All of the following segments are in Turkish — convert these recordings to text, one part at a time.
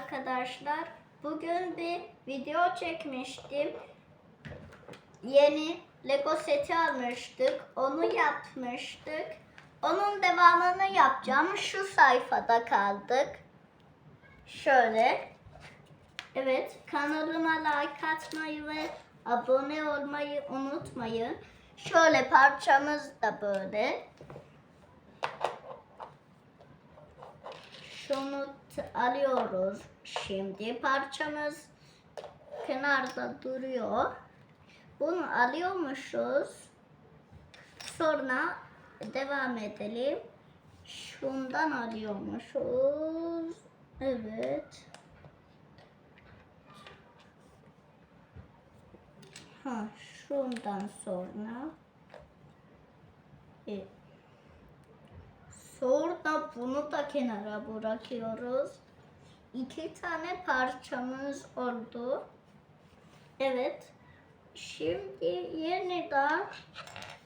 arkadaşlar. Bugün bir video çekmiştim. Yeni Lego seti almıştık. Onu yapmıştık. Onun devamını yapacağım. Şu sayfada kaldık. Şöyle. Evet, kanalıma like atmayı ve abone olmayı unutmayın. Şöyle parçamız da böyle. Şunu alıyoruz şimdi. Parçamız kenarda duruyor. Bunu alıyormuşuz. Sonra devam edelim. Şundan alıyormuşuz. Evet. Ha, şundan sonra. E, sonra bunu da kenara bırakıyoruz. İki tane parçamız oldu. Evet. Şimdi yeniden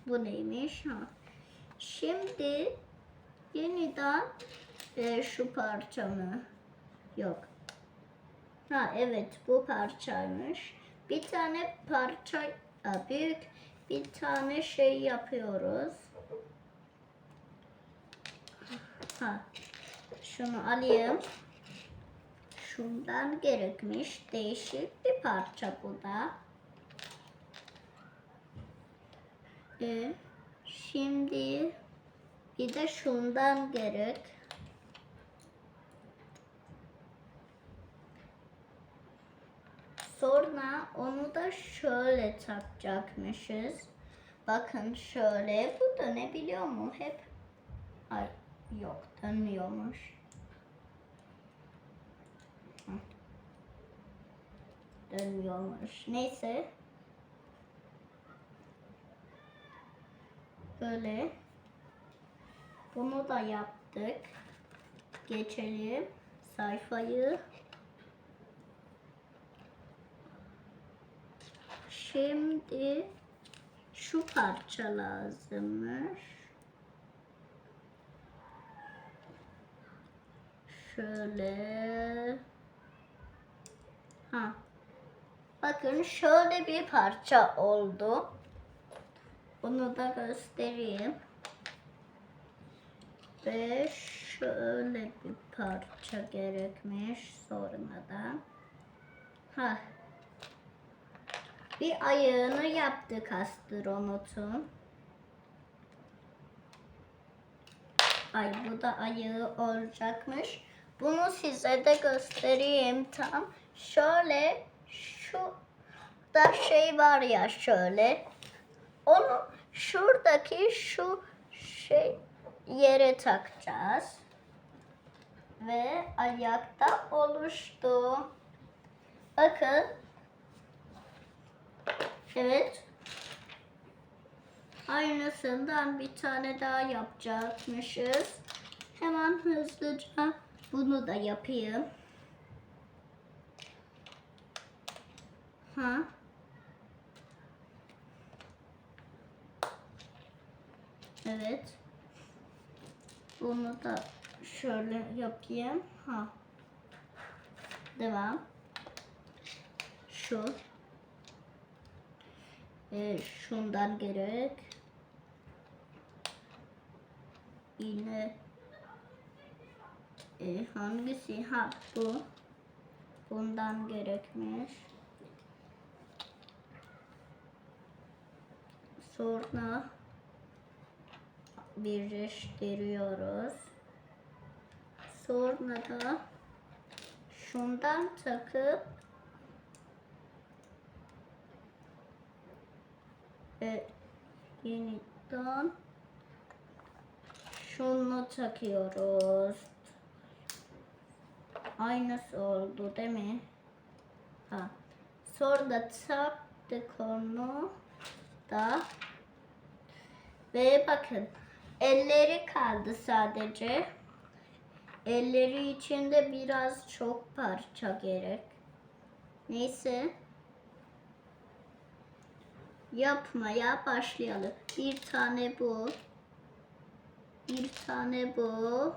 bu neymiş ha? Şimdi yeniden e, şu parçamı yok. Ha evet bu parçaymış. Bir tane parça büyük bir tane şey yapıyoruz. Ha. Şunu alayım. Şundan gerekmiş değişik bir parça bu da. Ee, şimdi bir de şundan gerek. Sonra onu da şöyle takacakmışız. Bakın şöyle. Bu dönebiliyor mu? Hep Ay yok dönmüyormuş. Dönmüyormuş. Neyse. Böyle. Bunu da yaptık. Geçelim sayfayı. Şimdi şu parça lazımmış. Şöyle. Ha. Bakın şöyle bir parça oldu. Bunu da göstereyim. Ve şöyle bir parça gerekmiş sonradan. Ha. Bir ayağını yaptık astronotun. Ay bu da ayağı olacakmış. Bunu size de göstereyim tam. Şöyle şu da şey var ya şöyle. Onu şuradaki şu şey yere takacağız. Ve ayakta oluştu. Bakın. Evet. Aynısından bir tane daha yapacakmışız. Hemen hızlıca bunu da yapayım. Ha. Evet. Bunu da şöyle yapayım. Ha. Devam. Şu. Ee, şundan gerek. Yine e, hangisi? Ha bu. Bundan gerekmiş. Sonra birleştiriyoruz. Sonra da şundan takıp ve yeniden şunu takıyoruz. Aynısı oldu değil mi? Ha. Sonra da taktık onu da ve bakın elleri kaldı sadece. Elleri içinde biraz çok parça gerek. Neyse. Yapmaya başlayalım. Bir tane bu. Bir tane bu.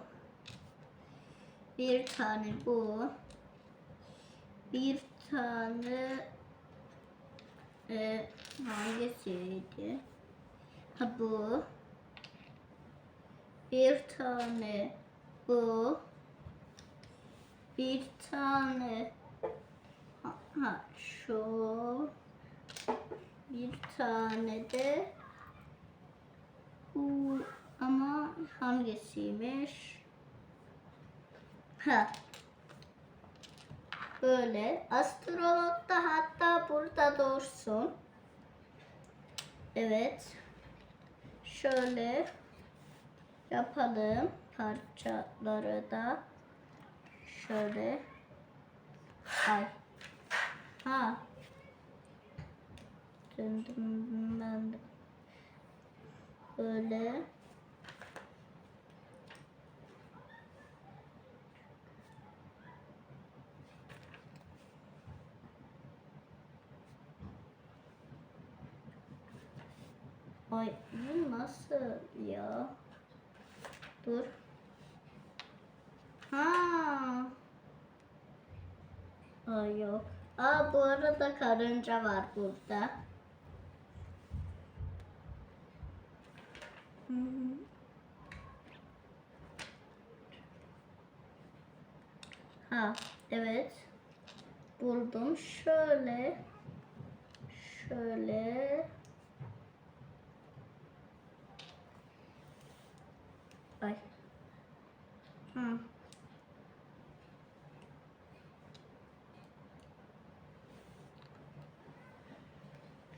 Bir tane bu. bir tane e, hangisiydi? Ha bu. Bir tane bu. Bir tane ha, ha, şu. Bir tane de bu ama hangisiymiş? Ha. Böyle. Astronot da hatta burada dursun. Evet. Şöyle yapalım parçaları da. Şöyle. Ay. Ha. Döndüm ben de. Böyle. Ay bu nasıl ya? Dur. Ha. Ay yok. Aa bu arada karınca var burada. Hı hı. Ha evet. Buldum. Şöyle. Şöyle. Ay.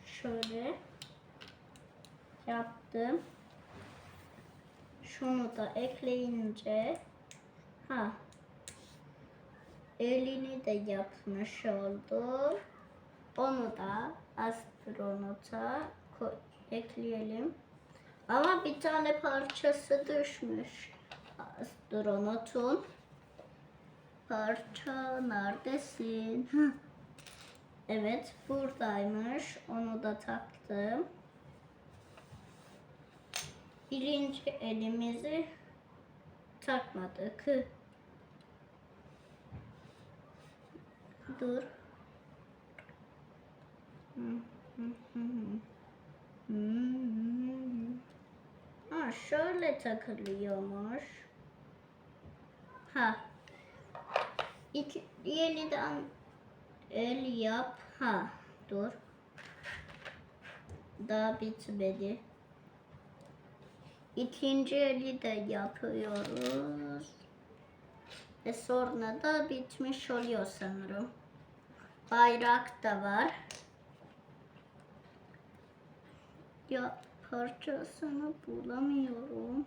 Şöyle yaptım. Şunu da ekleyince ha elini de yapmış oldum. Onu da astronota ekleyelim. Ama bir tane parçası düşmüş. Astronotun. Parça neredesin? Evet buradaymış. Onu da taktım. Birinci elimizi takmadık. Dur. Ha şöyle takılıyormuş. Ha. İki, yeniden el yap. Ha dur. Daha bitmedi. İkinci eli de yapıyoruz. Ve sonra da bitmiş oluyor sanırım. Bayrak da var. Ya parçasını bulamıyorum.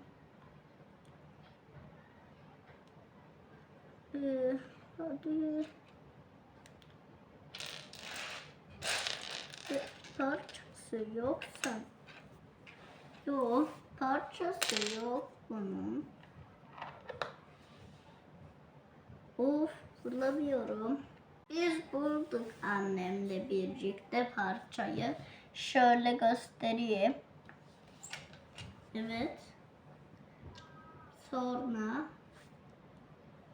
Ee, hadi. Parçası yoksa. Yok parçası yok bunun. Of bulamıyorum. Biz bulduk annemle birlikte parçayı. Şöyle göstereyim. Evet. Sonra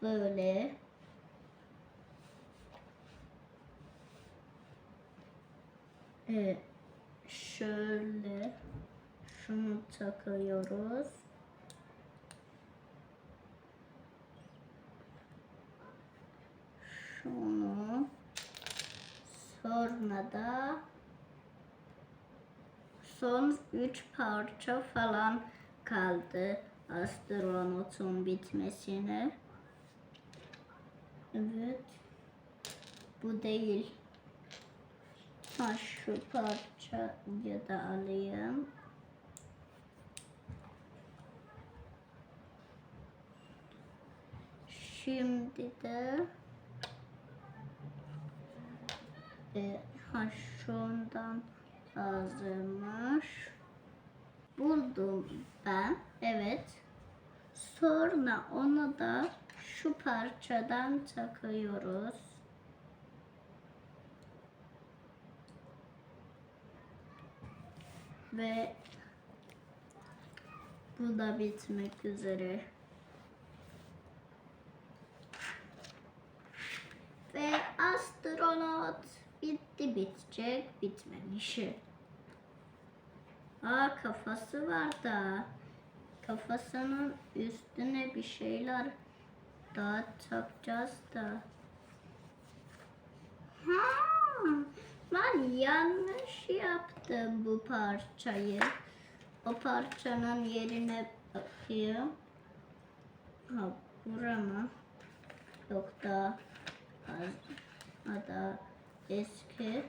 böyle Evet. Şöyle şunu takıyoruz. Şunu sonra da son üç parça falan kaldı astronotun bitmesine. Evet. Bu değil. Ha şu parçayı da alayım. Şimdi de e, ha şundan lazımmış. Buldum ben. Evet. Sonra onu da şu parçadan takıyoruz. Ve bu da bitmek üzere. Ve astronot bitecek bitmemişi. Aa kafası var da. Kafasının üstüne bir şeyler daha takacağız da. Ha, ben yanlış yaptım bu parçayı. O parçanın yerine bakayım. Ha, burama. Yok da da eski.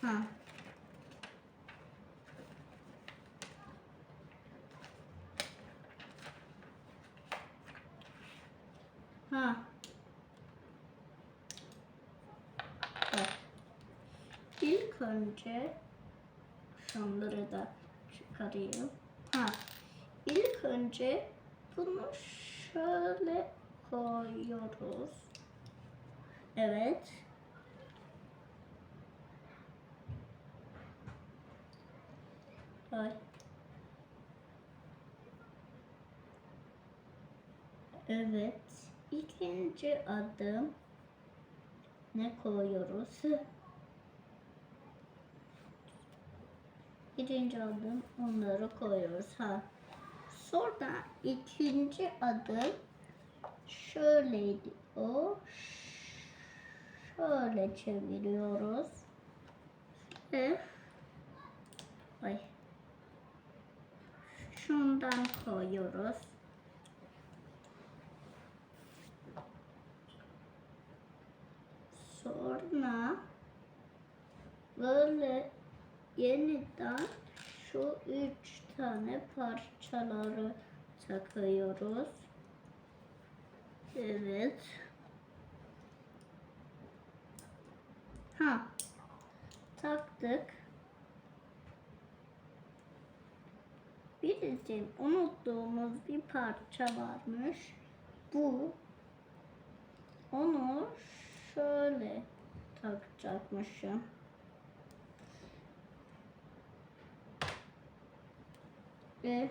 Ha. Ha. Bak. İlk önce şunları da çıkarayım. Ha. İlk önce bunu şöyle koyuyoruz. Evet. Ay. Evet. İkinci adım ne koyuyoruz? Birinci adım onları koyuyoruz. Ha. Sonra ikinci adım şöyleydi o. Şöyle çeviriyoruz. Ve ay şundan koyuyoruz. Sonra böyle yeniden şu üç tane parçaları takıyoruz. Evet. Ha. Taktık. Bir de unuttuğumuz bir parça varmış. Bu. Onu şöyle takacakmışım. Ve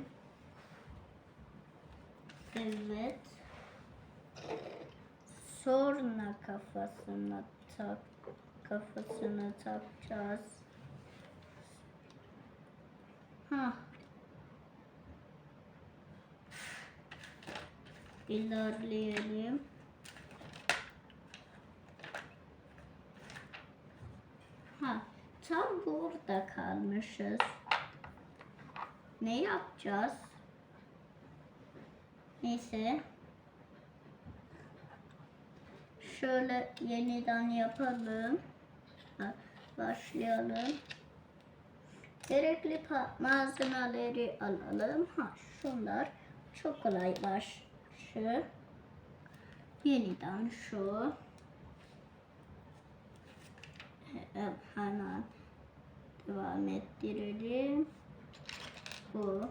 evet. Sonra kafasına tak kafasına takacağız. Ha. İlerleyelim. Ha, tam burada kalmışız. Ne yapacağız? Neyse. Şöyle yeniden yapalım. Başlayalım. Gerekli malzemeleri alalım. Ha, şunlar çok kolay baş. Şu. Yeniden şu. He- Hemen devam ettirelim. Bu.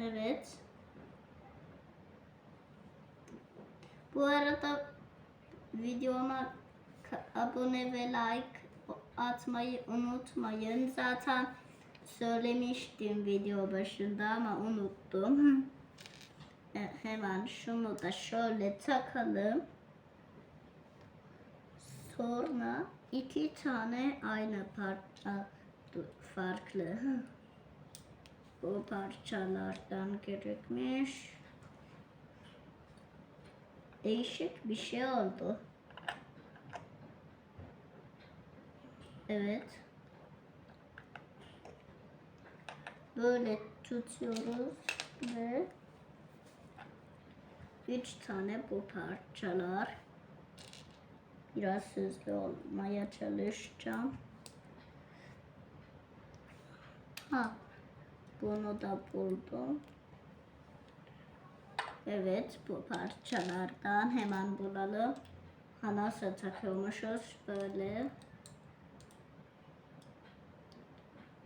Evet. Bu arada videoma abone ve like atmayı unutmayın. Zaten söylemiştim video başında ama unuttum. Hemen şunu da şöyle takalım. Sonra iki tane aynı parça farklı. Bu parçalardan gerekmiş. Değişik bir şey oldu. Evet. Böyle tutuyoruz ve üç tane bu parçalar. Biraz hızlı olmaya çalışacağım. Ha, bunu da buldum. Evet, bu parçalardan hemen bulalım. Ha nasıl takıyormuşuz? Böyle.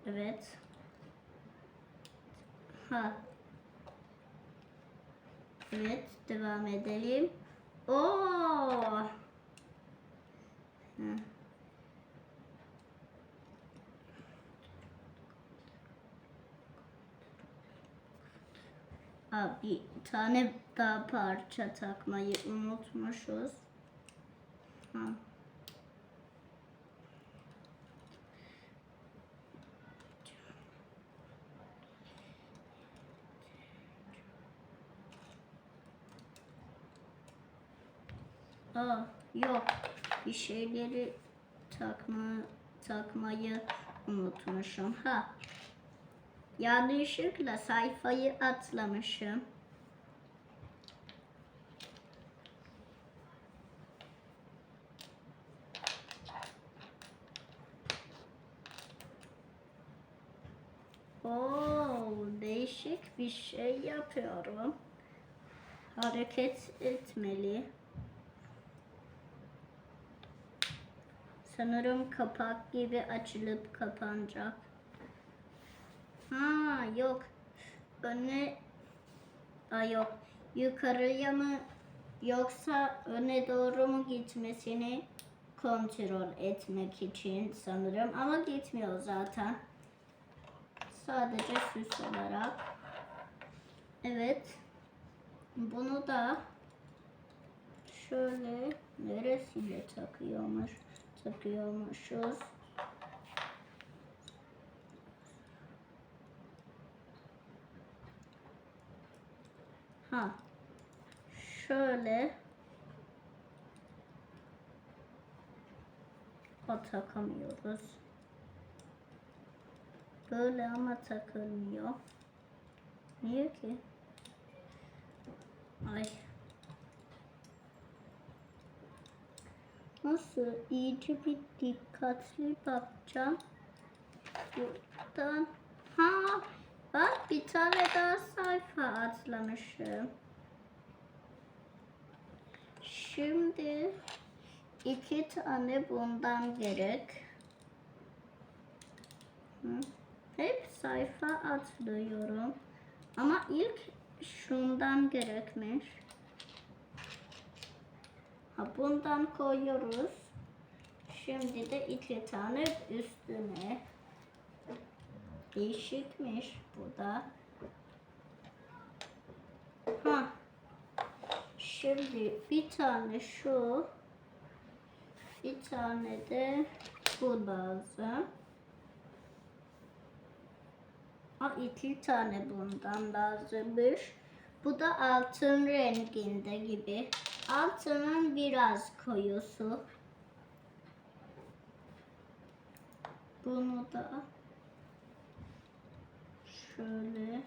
Evet. Ha. Evet, devam edelim. Oo. Hı. Aa, tane daha parça takmayı unutmuşuz. Ha. Aa, yok. Bir şeyleri takma takmayı unutmuşum. Ha. Yanlışlıkla sayfayı atlamışım. Oo, değişik bir şey yapıyorum. Hareket etmeli. Sanırım kapak gibi açılıp kapanacak. Ha yok. Öne Aa, yok. Yukarıya mı yoksa öne doğru mu gitmesini kontrol etmek için sanırım ama gitmiyor zaten. Sadece süs olarak. Evet. Bunu da şöyle neresiyle takıyormuş takıyormuşuz. Ha. Şöyle o takamıyoruz. Böyle ama takılmıyor. Niye ki? Ay. Nasıl? İyice bir dikkatli bakacağım. Buradan. Ha, bak bir tane daha sayfa atlamışım. Şimdi iki tane bundan gerek. Hep sayfa atlıyorum. Ama ilk şundan gerekmiş. Bundan koyuyoruz. Şimdi de iki tane üstüne. Değişikmiş bu da. Ha. Şimdi bir tane şu. Bir tane de bu lazım. Ha, iki tane bundan lazımmış. Bu da altın renginde gibi. Altının biraz koyusu. Bunu da şöyle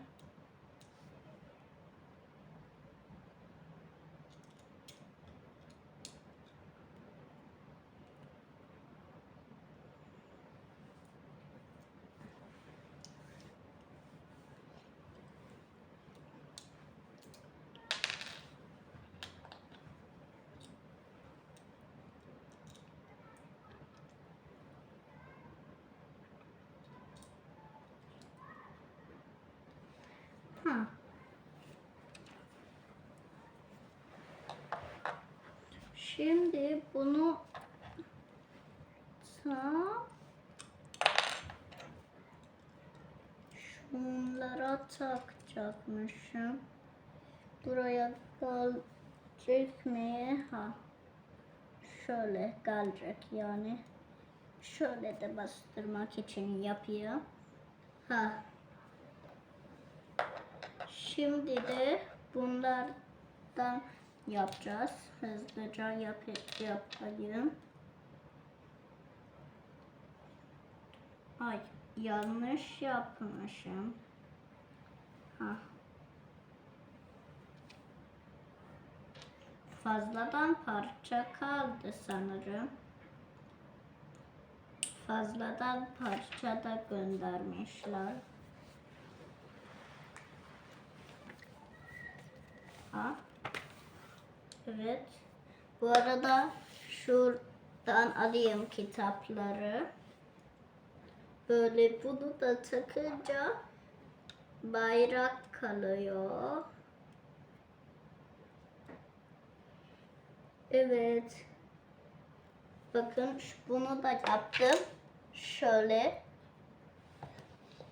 Şimdi bunu tam şunlara takacakmışım. Buraya gelecek mi? Ha. Şöyle gelecek yani. Şöyle de bastırmak için yapıyor. Ha. Şimdi de bunlardan yapacağız. Hızlıca yap yapayım. Ay yanlış yapmışım. Ha. Fazladan parça kaldı sanırım. Fazladan parça da göndermişler. Ha. Evet. Bu arada şuradan alayım kitapları. Böyle bunu da takınca bayrak kalıyor. Evet. Bakın bunu da yaptım. Şöyle.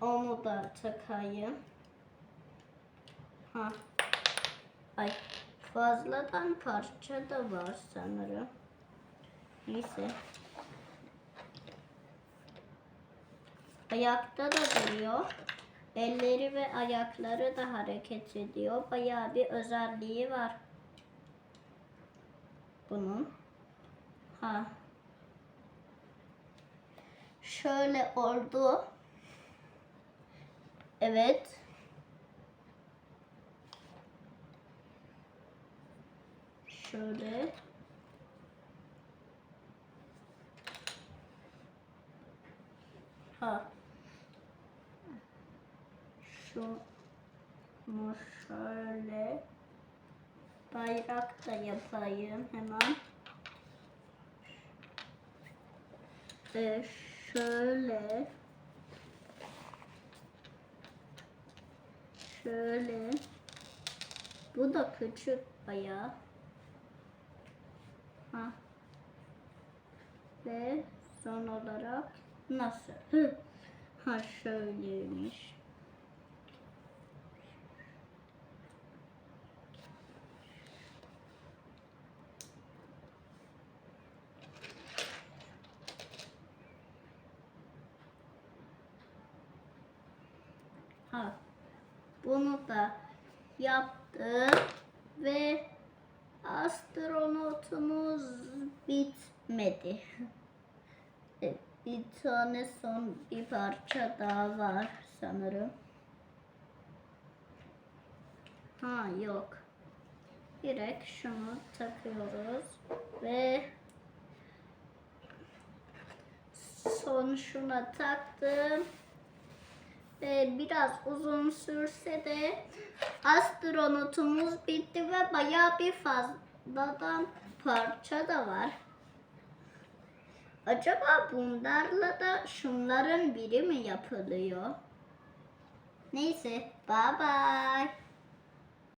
Onu da takayım. Ha. Ay fazladan parça da var sanırım. Neyse. Ayakta da duruyor. Elleri ve ayakları da hareket ediyor. Bayağı bir özelliği var. Bunun. Ha. Şöyle oldu. Evet. Şöyle. Ha. Şu mu şöyle bayrak da yapayım hemen. Ee, şöyle şöyle bu da küçük bayağı. Ha. Ve son olarak nasıl? Hı. Ha şöyleymiş. Ha. Bunu da yaptım ve astronotumuz bitmedi. E, Bir tane son bir parça daha var sanırım. Ha yok. Direkt şunu takıyoruz ve son şuna taktım. Ve biraz uzun sürse de astronotumuz bitti ve bayağı bir fazladan parça da var. Acaba bunlarla da şunların biri mi yapılıyor? Neyse, bye bye.